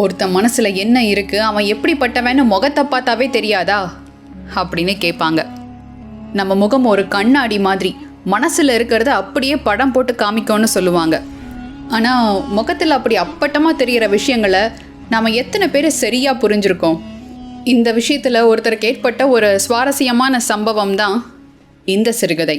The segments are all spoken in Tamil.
ஒருத்தன் மனசுல என்ன இருக்கு அவன் எப்படிப்பட்டவன்னு முகத்தை பார்த்தாவே தெரியாதா? அப்படின்னு கேட்பாங்க. நம்ம முகம் ஒரு கண்ணாடி மாதிரி. மனசில் இருக்கிறத அப்படியே படம் போட்டு காமிக்கோன்னு சொல்லுவாங்க. ஆனால் முகத்தில் அப்படி அப்பட்டமாக தெரியிற விஷயங்களை நாம் எத்தனை பேர் சரியாக புரிஞ்சுருக்கோம்? இந்த விஷயத்தில் ஒருத்தருக்கு ஏற்பட்ட ஒரு சுவாரஸ்யமான சம்பவம் தான் இந்த சிறுகதை.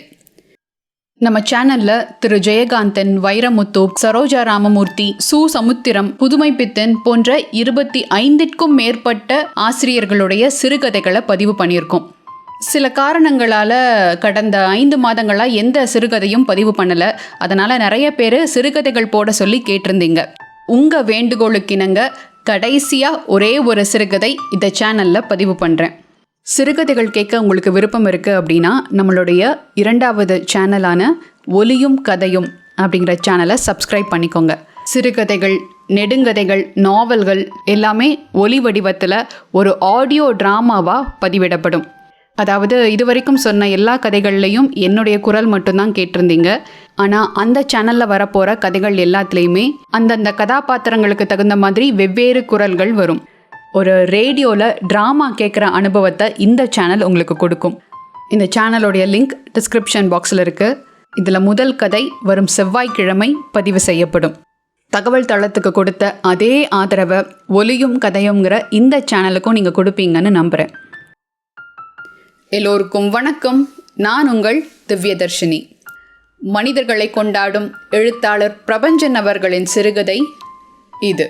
நம்ம சேனல்ல திரு ஜெயகாந்தன் வைரமுத்து சரோஜா ராமமூர்த்தி சு சமுத்திரம் புதுமை பித்தன் போன்ற இருபத்தி ஐந்திற்கும் மேற்பட்ட ஆசிரியர்களுடைய சிறுகதைகளை பதிவு பண்ணியிருக்கோம். சில காரணங்களால் கடந்த ஐந்து மாதங்களாக எந்த சிறுகதையும் பதிவு பண்ணலை. அதனால் நிறைய பேர் சிறுகதைகள் போட சொல்லி கேட்டிருந்தீங்க. உங்க வேண்டுகோளுக்கிணங்க கடைசியாக ஒரே ஒரு சிறுகதை இந்த சேனலில் பதிவு பண்ணுறேன் சிறுகதைகள் கேட்க உங்களுக்கு விருப்பம் இருக்குது அப்படின்னா நம்மளுடைய இரண்டாவது சேனலான ஒலியும் கதையும் அப்படிங்கிற சேனலை சப்ஸ்கிரைப் பண்ணிக்கோங்க. சிறுகதைகள் நெடுங்கதைகள் நாவல்கள் எல்லாமே ஒலி வடிவத்தில் ஒரு ஆடியோ ட்ராமாவாக பதிவிடப்படும். அதாவது இதுவரைக்கும் சொன்ன எல்லா கதைகள்லையும் என்னுடைய குரல் மட்டும்தான் கேட்டிருந்தீங்க. ஆனால் அந்த சேனலில் வரப்போகிற கதைகள் எல்லாத்துலேயுமே அந்தந்த கதாபாத்திரங்களுக்கு தகுந்த மாதிரி வெவ்வேறு குரல்கள் வரும். ஒரு ரேடியோவில் ட்ராமா கேட்குற அனுபவத்தை இந்த சேனல் உங்களுக்கு கொடுக்கும். இந்த சேனலோடைய லிங்க் டிஸ்கிரிப்ஷன் பாக்ஸில் இருக்குது இதில் முதல் கதை வரும் செவ்வாய்க்கிழமை பதிவு செய்யப்படும். தகவல் தளத்துக்கு கொடுத்த அதே ஆதரவை ஒலியும் கதையுங்கிற இந்த சேனலுக்கும் நீங்கள் கொடுப்பீங்கன்னு நம்புகிறேன் எல்லோருக்கும் வணக்கம். நான் உங்கள் திவ்யதர்ஷினி. மனிதர்களை கொண்டாடும் எழுத்தாளர் பிரபஞ்சன் அவர்களின் சிறுகதை இது.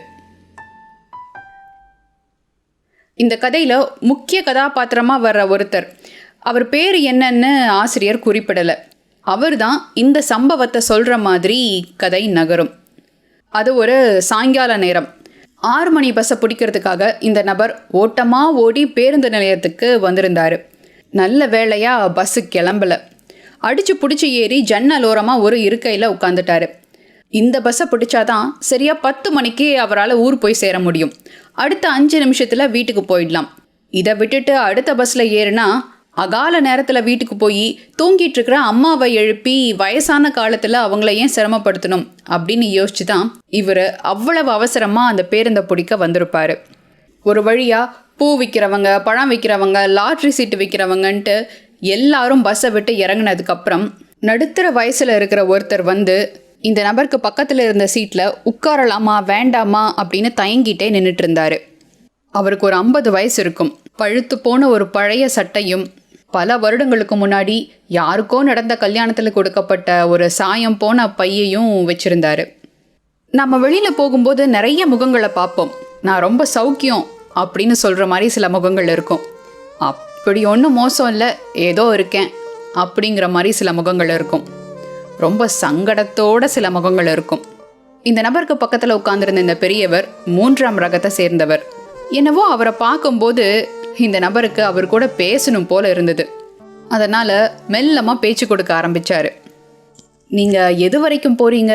இந்த கதையில் முக்கிய கதாபாத்திரமாக வர்ற ஒருத்தர். அவர் பேர் என்னன்னு ஆசிரியர் குறிப்பிடலை. அவர் தான் இந்த சம்பவத்தை சொல்கிற மாதிரி கதை நகரும். அது ஒரு சாயங்கால நேரம். ஆறு மணி பஸ்ஸை பிடிக்கிறதுக்காக இந்த நபர் ஓட்டமாக ஓடி பேருந்து நிலையத்துக்கு வந்திருந்தார். நல்ல வேளையாக பஸ்ஸு கிளம்பல. அடிச்சு பிடிச்சி ஏறி ஜன்னல் ஓரமாக ஒரு இருக்கையில் உட்காந்துட்டாரு இந்த பஸ்ஸை பிடிச்சாதான் சரியாக பத்து மணிக்கு அவரால் ஊர் போய் சேர முடியும். அடுத்த அஞ்சு நிமிஷத்தில் வீட்டுக்கு போயிடலாம். இதை விட்டுட்டு அடுத்த பஸ்ஸில் ஏறுனா அகால நேரத்தில் வீட்டுக்கு போய் தூங்கிட்டு இருக்கிற அம்மாவை எழுப்பி வயசான காலத்தில் அவங்கள ஏன் சிரமப்படுத்தணும் அப்படின்னு யோசிச்சு தான் இவர் அவ்வளவு அவசரமாக அந்த பேருந்தை பிடிக்க வந்திருப்பார். ஒரு வழியாக பூ விற்கிறவங்க பழம் விற்கிறவங்க லாட்ரி சீட்டு விற்கிறவங்கன்ட்டு எல்லாரும் பஸ்ஸை விட்டு இறங்குனதுக்கப்புறம் நடுத்தர வயசில் இருக்கிற ஒருத்தர் வந்து இந்த நபருக்கு பக்கத்தில் இருந்த சீட்டில் உட்காரலாமா வேண்டாமா? அப்படின்னு தயங்கிட்டே நின்றுட்டு இருந்தாரு அவருக்கு ஒரு ஐம்பது வயசு இருக்கும். பழுத்து போன ஒரு பழைய சட்டையும் பல வருடங்களுக்கு முன்னாடி யாருக்கோ நடந்த கல்யாணத்தில் கொடுக்கப்பட்ட ஒரு சாயம் போன பையையும் வச்சிருந்தாரு. நம்ம வெளியில் போகும்போது நிறைய முகங்களை பார்ப்போம். நான் ரொம்ப சௌக்கியம் அப்படின்னு சொல்கிற மாதிரி சில முகங்கள் இருக்கும். அப்படி ஒன்றும் மோசம் இல்லை ஏதோ இருக்கேன் அப்படிங்கிற மாதிரி சில முகங்கள் இருக்கும். ரொம்ப சங்கடத்தோட சில முகங்கள் இருக்கும். இந்த நபருக்கு பக்கத்தில் உட்கார்ந்திருந்த இந்த பெரியவர் மூன்றாம் ரகத்தை சேர்ந்தவர். என்னவோ அவரை பார்க்கும்போது இந்த நபருக்கு அவர் கூட பேசணும் போல இருந்தது. அதனால மெல்லமாக பேச்சு கொடுக்க ஆரம்பித்தார் நீங்கள் எது வரைக்கும் போகிறீங்க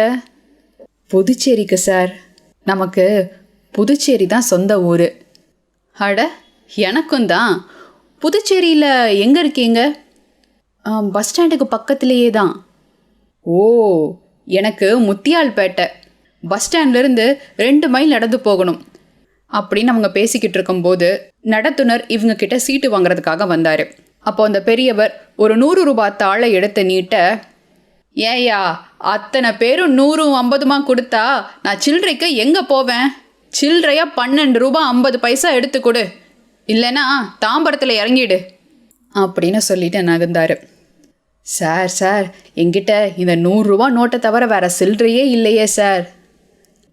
புதுச்சேரிக்கு சார். நமக்கு புதுச்சேரி தான் சொந்த ஊர். அட எனக்கும் தான். புதுச்சேரியில் எங்கே இருக்கீங்க? பஸ் ஸ்டாண்டுக்கு பக்கத்திலேயே தான். ஓ எனக்கு முத்தியால்பேட்டை. பஸ் ஸ்டாண்ட்லேருந்து ரெண்டு மைல் நடந்து போகணும். அப்படின்னு அவங்க பேசிக்கிட்டு இருக்கும்போது நடத்துனர் இவங்க கிட்ட சீட்டு வாங்குறதுக்காக வந்தார். அப்போ அந்த பெரியவர் ஒரு நூறு ரூபாய் தாளை எடுத்து நீட்ட ஏயா அத்தனை பேரும் நூறும் ஐம்பதுமா கொடுத்தா நான் சில்லறைக்கு எங்கே போவேன்? சில்லறையாக பன்னெண்டு ரூபா ஐம்பது பைசா எடுத்து கொடு. இல்லைன்னா தாம்பரத்தில் இறங்கிடு. அப்படின்னு சொல்லிட்டு நகர்ந்தாரு. சார் சார் எங்கிட்ட இந்த நூறுரூவா நோட்டை தவிர வேற சில்லறையே இல்லையே சார்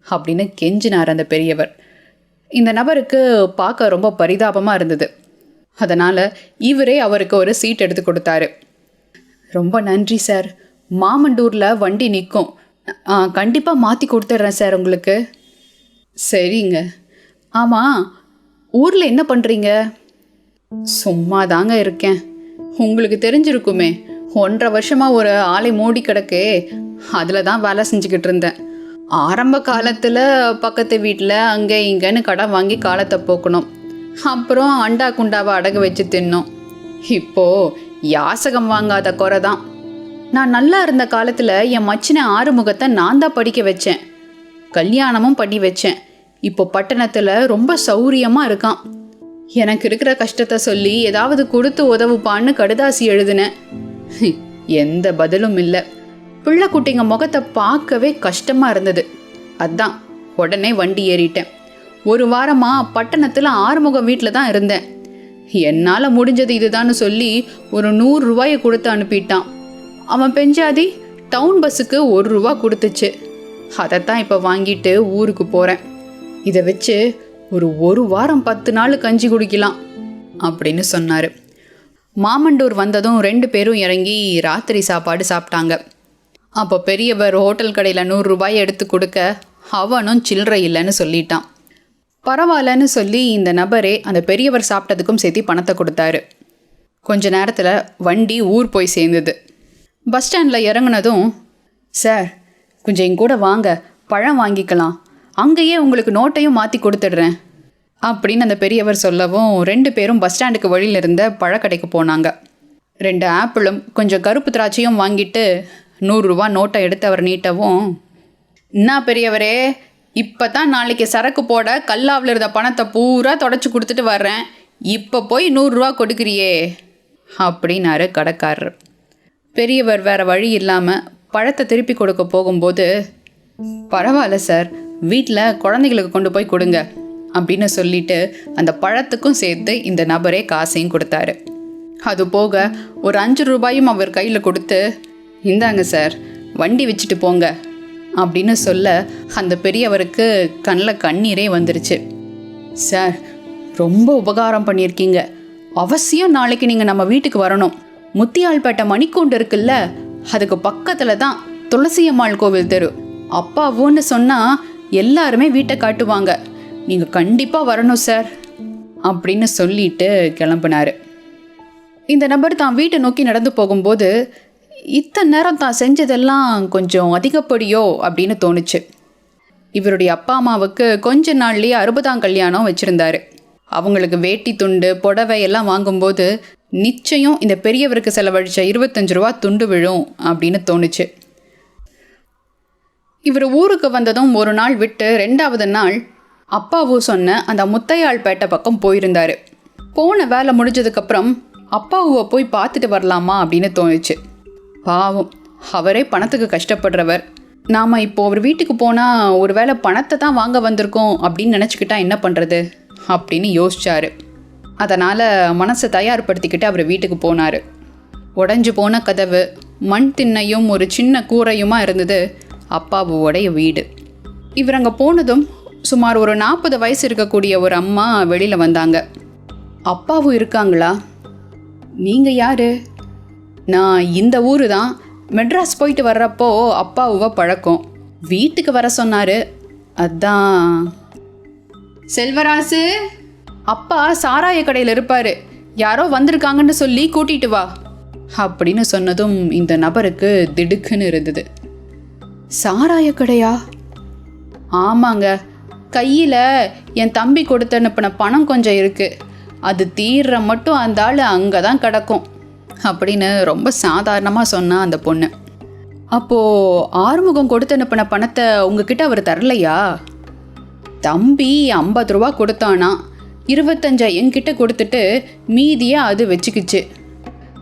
அப்படின்னு கெஞ்சினார் அந்த பெரியவர். இந்த நபருக்கு பார்க்க ரொம்ப பரிதாபமாக இருந்தது. அதனால் இவரே அவருக்கு ஒரு சீட் எடுத்து கொடுத்தாரு. ரொம்ப நன்றி சார் மாமண்டூரில் வண்டி நிற்கும் கண்டிப்பாக மாற்றி கொடுத்துட்றேன் சார் உங்களுக்கு. சரிங்க. ஆமாம் ஊரில் என்ன பண்ணுறீங்க சும்மா தாங்க இருக்கேன். உங்களுக்கு தெரிஞ்சிருக்குமே. ஒன்றரை வருஷமாக ஒரு ஆலை மூடி கிடக்கு. அதில் தான் வேலை செஞ்சுக்கிட்டு இருந்தேன். ஆரம்ப காலத்தில் பக்கத்து வீட்டில் அங்கே இங்கேன்னு கடன் வாங்கி காலத்தை போக்கணும். அப்புறம் அண்டா குண்டாவை அடகு வச்சு தின்னோம். இப்போது யாசகம் வாங்காத குறை தான். நான் நல்லா இருந்த காலத்தில் என் மச்சின ஆறுமுகத்தை நான் தான் படிக்க வச்சேன். கல்யாணமும் பண்ணி வச்சேன். இப்போ பட்டணத்தில் ரொம்ப சௌரியமாக இருக்கான். எனக்கு இருக்கிற கஷ்டத்தை சொல்லி ஏதாவது கொடுத்து உதவுப்பான்னு கடுதாசி எழுதினேன். எந்த பதிலும் இல்லை. பிள்ளை குட்டிங்க முகத்தை பார்க்கவே கஷ்டமாக இருந்தது. அதான் உடனே வண்டி ஏறிட்டேன். ஒரு வாரமாக பட்டணத்தில் ஆறுமுகம் வீட்டில் தான் இருந்தேன். என்னால் முடிஞ்சது இதுதான்னு சொல்லி ஒரு நூறு ரூபாயை கொடுத்து அனுப்பிட்டான். அவன் பெஞ்சாதி டவுன் பஸ்ஸுக்கு ஒரு ரூபா கொடுத்துச்சு. அதைத்தான் இப்போ வாங்கிட்டு ஊருக்கு போகிறேன் இதை வச்சு ஒரு ஒரு வாரம் பத்து நாள் கஞ்சி குடிக்கலாம் அப்படின்னு சொன்னார். மாமண்டூர் வந்ததும் ரெண்டு பேரும் இறங்கி ராத்திரி சாப்பாடு சாப்பிட்டாங்க. அப்போ பெரியவர் ஹோட்டல் கடையில் நூறுரூபாய் எடுத்து கொடுக்க அவனும் சில்லறை இல்லைன்னு சொல்லிட்டான். பரவாயில்லன்னு சொல்லி இந்த நபரே அந்த பெரியவர் சாப்பிட்டதுக்கும் சேர்த்து பணத்தை கொடுத்தாரு. கொஞ்ச நேரத்தில் வண்டி ஊர் போய் சேர்ந்தது. பஸ் ஸ்டாண்டில் இறங்குனதும் சார் கொஞ்சம் எங்கூட வாங்க பழம் வாங்கிக்கலாம். அங்கேயே உங்களுக்கு நோட்டையும் மாற்றி கொடுத்துடுறேன். அப்படின்னு அந்த பெரியவர் சொல்லவும் ரெண்டு பேரும் பஸ் ஸ்டாண்டுக்கு வழியில் இருந்த பழக்கடைக்கு போனாங்க. ரெண்டு ஆப்பிளும் கொஞ்சம் கருப்பு திராட்சையும் வாங்கிட்டு நூறுரூவா நோட்டை எடுத்து அவர் நீட்டவும் என்ன பெரியவரே இப்போ தான் நாளைக்கு சரக்கு போட கல்லாவில் இருந்த பணத்தை பூரா தொடச்சி கொடுத்துட்டு வர்றேன். இப்போ போய் நூறுரூவா கொடுக்குறியே அப்படின்னாரு கடைக்காரர். பெரியவர் வேற வழி இல்லாமல் பழத்தை திருப்பி கொடுக்க போகும்போது பரவாயில்ல சார் வீட்டில் குழந்தைகளுக்கு கொண்டு போய் கொடுங்க. அப்படின்னு சொல்லிட்டு அந்த பழத்துக்கும் சேர்த்து இந்த நபரே காசையும் கொடுத்தாரு. அது போக ஒரு அஞ்சு ரூபாயும் அவர் கையில் கொடுத்து இந்தாங்க சார் வண்டி வச்சுட்டு போங்க அப்படின்னு சொல்ல அந்த பெரியவருக்கு கண்ணில் கண்ணீரே வந்துருச்சு. சார் ரொம்ப உபகாரம் பண்ணியிருக்கீங்க. அவசியம் நாளைக்கு நீங்கள் நம்ம வீட்டுக்கு வரணும். முத்தியால்பேட்டை மணிக்கூண்டு இருக்குல்ல அதுக்கு பக்கத்தில் தான் துளசியம்மாள் கோவில் தெரு. அப்பாவோன்னு சொன்னால் எல்லாருமே வீட்டை காட்டுவாங்க. நீங்கள் கண்டிப்பாக வரணும் சார் அப்படின்னு சொல்லிட்டு கிளம்பினார். இந்த நபர் தான் வீட்டை நோக்கி நடந்து போகும்போது இத்தனை நேரம் தான் செஞ்சதெல்லாம் கொஞ்சம் அதிகப்படியோ அப்படின்னு தோணுச்சு. இவருடைய அப்பா அம்மாவுக்கு கொஞ்ச நாள்லேயே அறுபதாம் கல்யாணம் வச்சுருந்தாரு. அவங்களுக்கு வேட்டி துண்டு புடவை எல்லாம் வாங்கும்போது நிச்சயம் இந்த பெரியவருக்கு செலவழிச்ச இருபத்தஞ்சு ரூபா துண்டு விழும் அப்படின்னு தோணுச்சு. இவர் ஊருக்கு வந்ததும் ஒரு நாள் விட்டு ரெண்டாவது நாள் அப்பாவு சொன்ன அந்த முத்தையாள்பேட்டை பக்கம் போயிருந்தாரு. போன வேலை முடிஞ்சதுக்கப்புறம் அப்பாவுவை போய் பார்த்துட்டு வரலாமா அப்படின்னு தோணுச்சு. பாவம் அவரே பணத்துக்கு கஷ்டப்படுறவர். நாம் இப்போ அவர் வீட்டுக்கு போனால் ஒருவேளை பணத்தை தான் வாங்க வந்திருக்கோம் அப்படின்னு நினச்சிக்கிட்டா என்ன பண்ணுறது அப்படின்னு யோசிச்சாரு. அதனால் மனசை தயார்படுத்திக்கிட்டு அவர் வீட்டுக்கு போனார். உடஞ்சி போன கதவு மண் திண்ணையும் ஒரு சின்ன கூரையுமா இருந்தது அப்பாவுடைய வீடு. இவர் அங்கே போனதும் சுமார் ஒரு நாற்பது வயசு இருக்கக்கூடிய ஒரு அம்மா வெளியில் வந்தாங்க. அப்பாவும் இருக்காங்களா? நீங்கள் யாரு? நான் இந்த ஊர் தான். மெட்ராஸ் போயிட்டு வர்றப்போ அப்பாவுவை பழக்கம். வீட்டுக்கு வர சொன்னார். அதான். செல்வராசு அப்பா சாராய கடையில் இருப்பார். யாரோ வந்திருக்காங்கன்னு சொல்லி கூட்டிட்டு வா. அப்படின்னு சொன்னதும் இந்த நபருக்கு திடுக்குன்னு இருந்தது. சாராய கடையா? ஆமாங்க. கையில் என் தம்பி கொடுத்து அனுப்பின பணம் கொஞ்சம் இருக்குது அது தீர்ற மட்டும் அந்த ஆள் அங்கே தான் கிடக்கும். அப்படின்னு ரொம்ப சாதாரணமாக சொன்னான் அந்த பொண்ணு. அப்போது ஆறுமுகம் கொடுத்து அனுப்பின பணத்தை உங்ககிட்ட அவர் தரலையா? தம்பி ஐம்பது ரூபா கொடுத்தானா? இருபத்தஞ்சா என்கிட்ட கொடுத்துட்டு மீதியை அது வச்சுக்கிச்சு.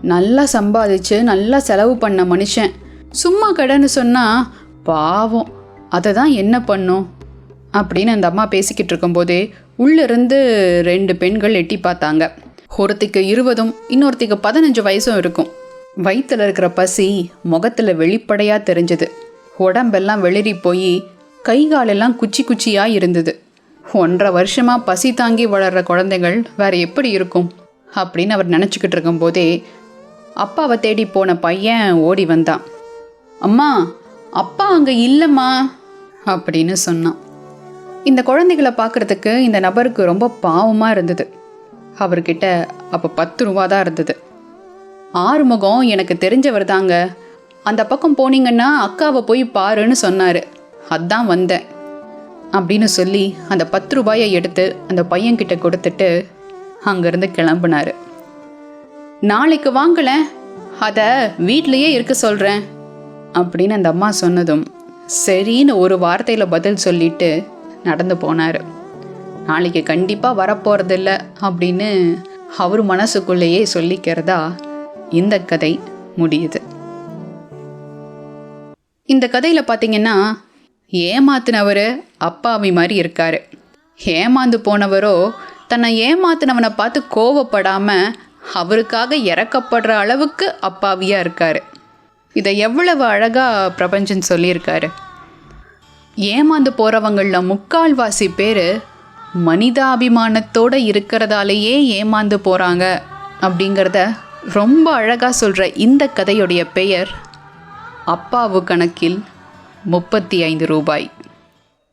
நல்லா சம்பாதிச்சு நல்லா செலவு பண்ண மனுஷன். சும்மா கடைன்னு சொன்னால் பாவம். அதை தான் என்ன பண்ணும்? அப்படின்னு அந்த அம்மா பேசிக்கிட்டு இருக்கும்போதே உள்ளிருந்து ரெண்டு பெண்கள் எட்டி பார்த்தாங்க. ஒருத்திக்கு இருபதும் இன்னொருத்திக்கு பதினஞ்சு வயசும் இருக்கும். வயிற்றுல இருக்கிற பசி முகத்தில் வெளிப்படையாக தெரிஞ்சது. உடம்பெல்லாம் வெளிரி போய் கை காலெல்லாம் குச்சி குச்சியாக இருந்தது. ஒன்றரை வருஷமாக பசி தாங்கி வளர்கிற குழந்தைகள் வேற எப்படி இருக்கும்? அப்படின்னு அவர் நினச்சிக்கிட்டு இருக்கும்போதே அப்பாவை தேடி போன பையன் ஓடி வந்தான். அம்மா அப்பா அங்கே இல்லைம்மா அப்படின்னு சொன்னான். இந்த குழந்தைகளை பார்க்குறதுக்கு இந்த நபருக்கு ரொம்ப பாவமாக இருந்தது. அவர்கிட்ட அப்போ பத்து ரூபா தான் இருந்தது. ஆறுமுகம் எனக்கு தெரிஞ்சவர் தாங்க. அந்த பக்கம் போனீங்கன்னா அக்காவை போய் பாருன்னு சொன்னார். அதான் வந்தேன். அப்படின்னு சொல்லி அந்த பத்து ரூபாயை எடுத்து அந்த பையன்கிட்ட கொடுத்துட்டு அங்கேருந்து கிளம்புனாரு. நாளைக்கு வாங்கலேன் அதை வீட்லேயே இருக்க சொல்கிறேன் அப்படின்னு அந்த அம்மா சொன்னதும் சரின்னு ஒரு வார்த்தையில் பதில் சொல்லிட்டு நடந்து போனார். நாளைக்கு கண்டிப்பாக வரப்போகிறதில்ல அப்படின்னு அவர் மனசுக்குள்ளேயே சொல்லிக்கிறதா இந்த கதை முடியுது. இந்த கதையில் பார்த்தீங்கன்னா ஏமாத்தினவர் அப்பாவி மாதிரி இருக்கார். ஏமாந்து போனவரோ தன்னை ஏமாத்தினவனை பார்த்து கோவப்படாமல் அவருக்காக இறக்கப்படுற அளவுக்கு அப்பாவியாக இருக்கார். இதை எவ்வளவு அழகாக பிரபஞ்சன் சொல்லியிருக்காரு. ஏமாந்து போகிறவங்களில் முக்கால்வாசி பேர் மனிதாபிமானத்தோடு இருக்கிறதாலேயே ஏமாந்து போகிறாங்க அப்படிங்கிறத ரொம்ப அழகாக சொல்கிற இந்த கதையுடைய பெயர் அப்பாவு கணக்கில் முப்பத்தி ஐந்து ரூபாய்.